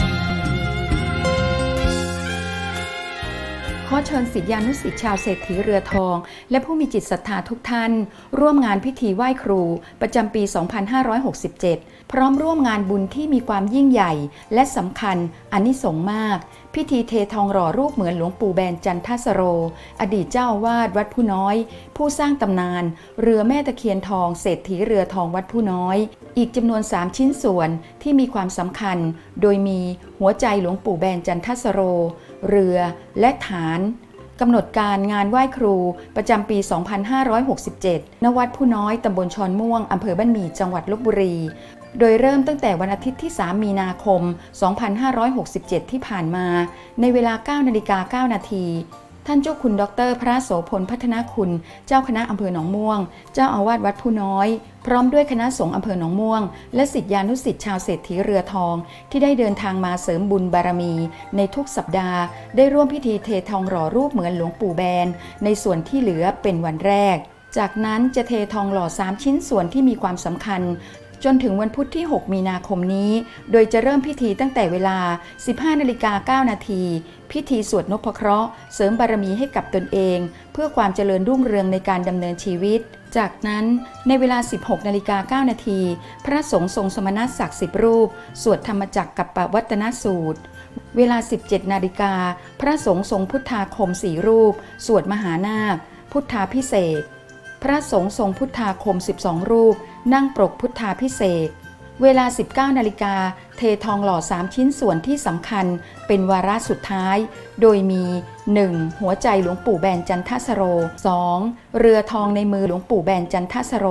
อเชิญศิษยานุศิษย์ชาวเศรษฐีเรือทอง และผู้มีจิตศรัทธาทุกท่าน ร่วมงานพิธีไหว้ครู ประจำปี 2567 พร้อมร่วมงานบุญที่มีความยิ่งใหญ่ และสำคัญอันนิสงส์มากพิธีเททองหล่อรูปเหมือนหลวงปู่แบนจันทสโร อดีตเจ้าวาดวัดผู้น้อย ผู้สร้างตำนาน เรือแม่ตะเคียนทองเศรษฐีเรือทองวัดผู้น้อย อีกจำนวน 3 ชิ้นส่วนที่มีความสำคัญ โดยมีหัวใจหลวงปู่แบนจันทสโร เรือและฐานกำหนดการงานไหว้ครูประจำปี 2567 ณ วัดผู้น้อย ตำบลชอนม่วง อำเภอบ้านหมี่ จังหวัดลบบุรี โดยเริ่มตั้งแต่วันอาทิตย์ที่ 3 มีนาคม 2567 ที่ผ่านมา ในเวลา 9 นาฬิกา 9 นาที ท่านเจ้าคุณดร พระโสพลพัฒนาคุณ เจ้าคณะอำเภอหนองม่วง เจ้าอาวาสวัดผู้น้อย พร้อมด้วยคณะสงฆ์อำเภอหนองม่วง และศิษยานุศิษย์ชาวเศรษฐีเรือทอง ที่ได้เดินทางมาเสริมบุญบารมี ในทุกสัปดาห์ ได้ร่วมพิธีเททองหล่อรูปเหมือนหลวงปู่แบน ในส่วนที่เหลือเป็นวันแรกจากนั้นจะเททองหล่อ 3 ชิ้นส่วนที่มีความสำคัญ จนถึงวันพุธที่ 6 มีนาคมนี้ โดยจะเริ่มพิธีตั้งแต่เวลา 15นาฬิกา9นาทีพิธีสวดนพเคราะห์เสริมบารมีให้กับตนเอง เพื่อความเจริญรุ่งเรืองในการดำเนินชีวิต จากนั้นในเวลา 16นาฬิกา9นาทีพระสงฆ์ทรงสมณศักดิ์สิบรูป สวดธรรมจักรกับปวัตนสูตร เวลา 17นาฬิกาพระสงฆ์ทรงพุทธาคมสี่รูป สวดมหานาค พุทธาพิเศษกพระสงฆ์ทรงพุทธาคม 12 รูป นั่งปรกพุทธาพิเศษ เวลา 19 นาฬิกา เททองหล่อ 3 ชิ้นส่วนที่สำคัญ เป็นวาระสุดท้าย โดยมี 1. หัวใจหลวงปู่แบนจันทสโร 2. เรือทองในมือหลวงปู่แบนจันทสโร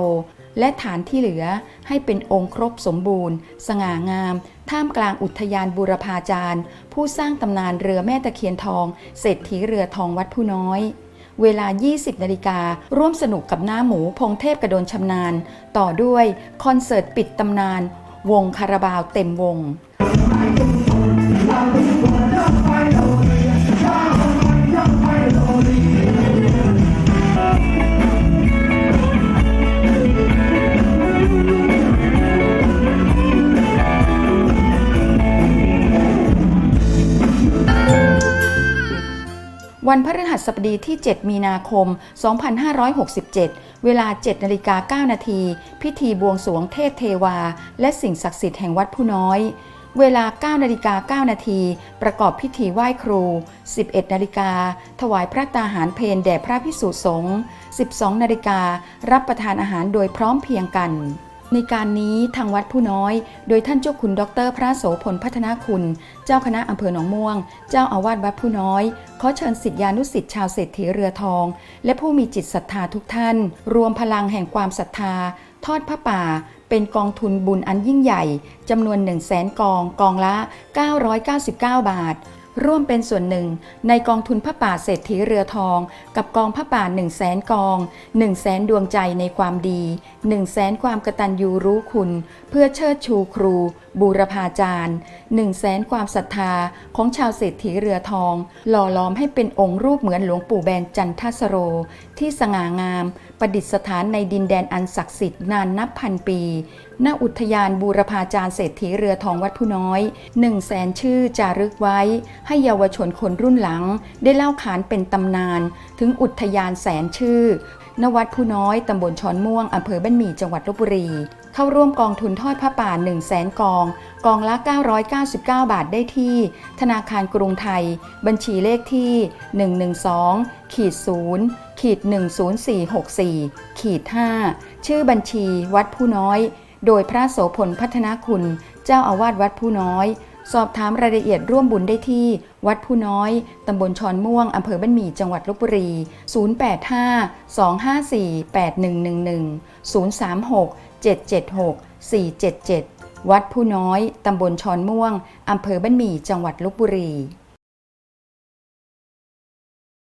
และฐานที่เหลือให้เป็นองค์ครบสมบูรณ์ สง่างาม ท่ามกลางอุทยานบูรพาจารย์ ผู้สร้างตำนานเรือแม่ตะเคียนทอง เศรษฐีเรือทองวัดผู้น้อย เวลา 20 นาฬิการ่วมสนุกกับหน้าหมูพงเทพกระโดนชำนาญ ต่อด้วยคอนเสิร์ตปิดตำนาน วงคาราบาวเต็มวง วันพฤหัสบดีที่ 7 มีนาคม 2567 เวลา7นาฬิกา9นาที พิธีบวงสรวงเทพเทวา และสิ่งศักดิ์สิทธิ์แห่งวัดผู้น้อย เวลา 9 นาฬิกา 9 นาที ประกอบพิธีไหว้ครู 11 นาฬิกา ถวายพระตาหารเพนแด่พระพิสุสงฆ์ 12 นาฬิกา รับประทานอาหารโดยพร้อมเพียงกัน ในการนี้ทางวัดผู้น้อย โดยท่านเจ้าคุณดร พระโสพลพัฒนาคุณ เจ้าคณะอำเภอหนองม่วง เจ้าอาวาสวัดผู้น้อยขอเชิญสิทธิานุสิทธิชาวเศรษฐีเรือทอง และผู้มีจิตศรัทธาทุกท่าน รวมพลังแห่งความศรัทธา ทอดพระป่า เป็นกองทุนบุญอันยิ่งใหญ่จำนวน 1 0 0 0 0แสนกองกองละ 999 บาท ร่วมเป็นส่วนหนึ่งในกองทุนพระป่าเศรษฐีเรือทอง กับกองพระป่า1 0 0 0 0แสนกอง 1 0 0 0 0แสนดวงใจในความดี 1 0 0 0 0แสนความกตัญญูรู้คุณ เพื่อเชิดชูครูบูรพาจารย์1 0 0 0 0แสนความศรัทธาของชาวเศรษฐีเรือทอง หล่อล้อมให้เป็นองค์รูปเหมือนหลวงปู่แบนจันทสโร ที่สง่างาม ประดิษฐานในดินแดนอันศักดิ์สิทธิ์นานนับพันปีณอุทยานบูรพาจารย์เศรษฐีเรือทองวัดผู้น้อย1 0 0 0 0แสนชื่อจารึกไว้ ให้เยาวชนคนรุ่นหลัง ได้เล่าขานเป็นตำนาน ถึงอุทยานแสนชื่อณวัดผู้น้อยตำบลช้อนม่วงอำเภอบ้านหมี่จังหวัดลบบุรี เข้าร่วมกองทุนทอดผ้าป่า 1 0 0 0 0แสนกอง กองละ 999 บาทได้ที่ ธนาคารกรุงไทย บัญชีเลขที่ 112ขีด0ขีด10464ขีด5ชื่อบัญชีวัดผู้น้อย โดยพระโสพลพัฒนาคุณ เจ้าอาวาสวัดผู้น้อย สอบถามรายละเอียดร่วมบุญได้ที่ วัดผู้น้อย ตำบลชอนม่วง อำเภอบ้านหมี่ จังหวัดลบบุรี 085 254 8111 036 776 477 วัดผู้น้อย ตำบลชอนม่วง อำเภอบ้านหมี่ จังหวัดลบบุรี